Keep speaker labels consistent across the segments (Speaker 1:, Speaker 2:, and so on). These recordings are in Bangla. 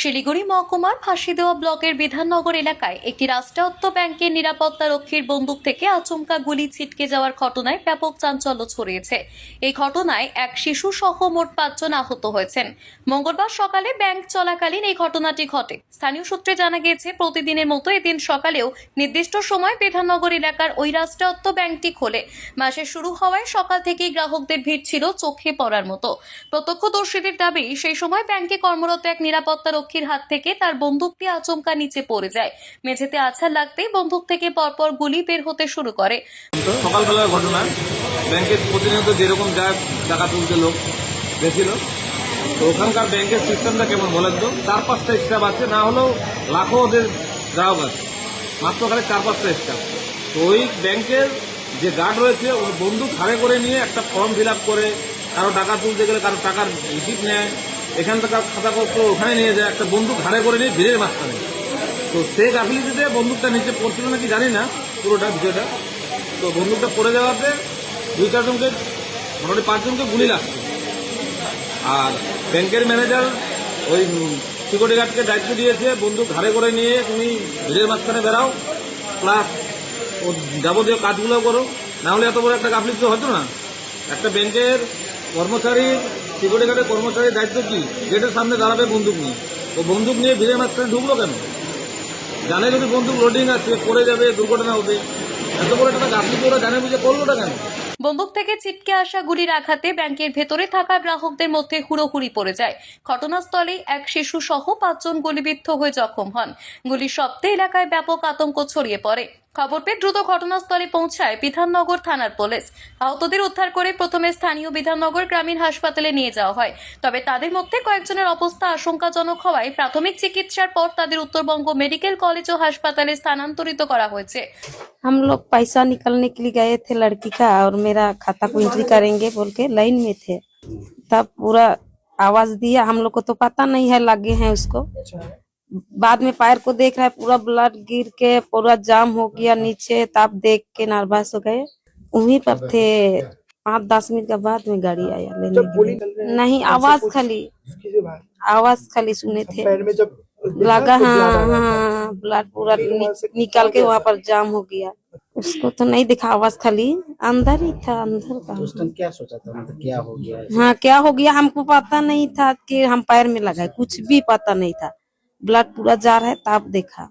Speaker 1: শিলিগুড়ি মহকুমার ফাঁসিদেওয়া ব্লকের বিধাননগর এলাকায় একটি রাষ্ট্রায়ত্ত ব্যাংকের নিরাপত্তা রক্ষীর বন্দুক থেকে আচমকা গুলি ছিটকে যাওয়ার ঘটনায় ব্যাপক চাঞ্চল্য ছড়িয়েছে। এই ঘটনায় এক শিশু সহ মোট পাঁচজন আহত হয়েছেন। মঙ্গলবার সকালে ব্যাংক চলাকালীন এই ঘটনাটি ঘটে। স্থানীয় সূত্রে জানা গিয়েছে, প্রতিদিনের মতো এদিন সকালেও নির্দিষ্ট সময় বিধাননগর এলাকার ওই রাষ্ট্রায়ত্ত ব্যাংকটি খোলে। মাসের শুরু হওয়ায় সকাল থেকেই গ্রাহকদের ভিড় ছিল চোখে পড়ার মতো। প্রত্যক্ষদর্শীদের দাবি, সেই সময় ব্যাংকে কর্মরত এক নিরাপত্তা রক্ষীর হাত থেকে তার বন্দুকটি আচমকা নিচে পড়ে যায়। মেঝেতে আছাড় লাগতেই বন্দুক থেকে পরপর গুলি বের হতে শুরু করে।
Speaker 2: সকালবেলার ঘটনা ব্যাংকের প্রতিনিয়ত যেরকম যায় টাকা তুলতে লোক গেছিল, তো ওখানকার ব্যাংকের সিস্টেমটা কেমন বলেন তো? চার পাঁচটা স্টাফ আছে, না হলেও লাখো ওদের গ্রাহক আছে। মাত্র খালি চার পাঁচটা স্টাফ তো ওই ব্যাংকের যে গার্ড রয়েছে ওই বন্দুক হারে করে নিয়ে একটা ফর্ম ফিল করে কারও টাকা তুলতে গেলে কারও টাকার রিসিপ্ট নেয়। এখান থেকে খাতাপত্র ওখানে নিয়ে যায়, একটা বন্দুক ঘাড়ে করে নিয়ে ভিড়ের মাঝখানে। তো সেই গাফিলিটিতে বন্দুকটা নিচে পড়ছিল নাকি জানি না, পুরোটা বিষয়টা তো বন্দুকটা পড়ে যাওয়াতে দুই চারজনকে, মোটামুটি পাঁচজনকে গুলি লাগছে। আর ব্যাংকের ম্যানেজার ওই সিকিউরিটি গার্ডকে দায়িত্ব দিয়েছে, বন্দুক ঘাড়ে করে নিয়ে তুমি ভিড়ের মাঝখানে বেরাও প্লাস ও যাবতীয় কাজগুলো করো। না হলে এত বড় একটা গাফলিত হতো না। একটা ব্যাংকের কর্মচারী সিকিউরিটি গার্ডের কর্মচারীর দায়িত্ব কি? গেটের সামনে দাঁড়াবে বন্দুক নিয়ে। ও বন্দুক নিয়ে ভিড়ের মাঝখানে ঢুকলো কেন? জানে যদি বন্দুক লোডিং আছে, পড়ে যাবে, দুর্ঘটনা হবে। এত বড় একটা গাফলিত ওরা জানে বুঝে করলোটা কেন?
Speaker 1: বন্দুক থেকে ছিটকে আসা গুলির আঘাতে ব্যাংকের ভেতরে থাকা গ্রাহকদের মধ্যে হুড়োহুড়ি পড়ে যায় ঘটনাস্থলে এক শিশু সহ পাঁচজন গুলিবিদ্ধ হয়ে জখম হন গুলির শব্দে এলাকায় ব্যাপক আতঙ্ক ছড়িয়ে পড়ে খবর পেয়ে দ্রুত ঘটনাস্থলে পৌঁছায় বিধাননগর থানার পুলিশ আহতদের উদ্ধার করে প্রথমে স্থানীয় বিধাননগর গ্রামীণ হাসপাতালে নিয়ে যাওয়া হয় তবে তাদের মধ্যে কয়েকজনের অবস্থা আশঙ্কাজনক হওয়ায় প্রাথমিক চিকিৎসার পর তাদের উত্তরবঙ্গ মেডিকেল কলেজ ও হাসপাতালে স্থানান্তরিত করা হয়েছে
Speaker 3: हम लोग पैसा निकालने के लिए गए थे लड़की का और मेरा खाता को एंट्री करेंगे बोल के लाइन में थे। तब पूरा आवाज़ दिया। हम लोग को तो पता नहीं है लगे हैं उसको। बाद में पैर को देख रहा है पूरा ब्लड गिर के पूरा जाम हो गया नीचे। तब देख के नर्वस हो गए। वहीं पर थे। पाँच दस मिनट के बाद में गाड़ी आया लेने के लिए। नहीं आवाज़ खाली। आवाज़ खाली सुने थे।
Speaker 4: पैर में जब
Speaker 3: लगा हाँ हाँ ब्लड पूरा नि, निकल के वहाँ पर जाम हो गया। उसको तो नहीं दिखा बस खाली अंदर ही था अंदर का।
Speaker 4: उस टाइम क्या सोचा था? मतलब क्या हो गया? हाँ
Speaker 3: क्या हो गया? हमको पता नहीं था कि हम पैर में लगा कुछ भी पता नहीं था। ब्लड पूरा जा रहा है तब देखा।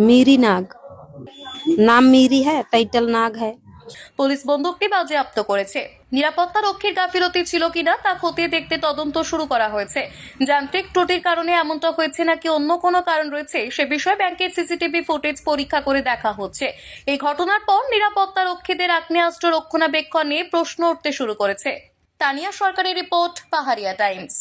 Speaker 3: मीरी नाग। नाम मीरी है टाइटल नाग है।
Speaker 1: পুলিশ বন্দুকটি বাজেয়াপ্ত করেছে। নিরাপত্তা রক্ষীর গাফিলতি ছিল কিনা তা খতিয়ে দেখতে তদন্ত শুরু করা হয়েছে। যান্ত্রিক ত্রুটির কারণে এমনটা হয়েছে নাকি অন্য কোনো কারণ রয়েছে, সে বিষয়ে ব্যাংকের সিসিটিভি ফুটেজ পরীক্ষা করে দেখা হচ্ছে। এই ঘটনার পর নিরাপত্তা রক্ষীদের আগ্নেয়াস্ত্র রক্ষণাবেক্ষণ নিয়ে প্রশ্ন উঠতে শুরু করেছে। তানিয়া সরকারের রিপোর্ট, পাহাড়িয়া টাইমস।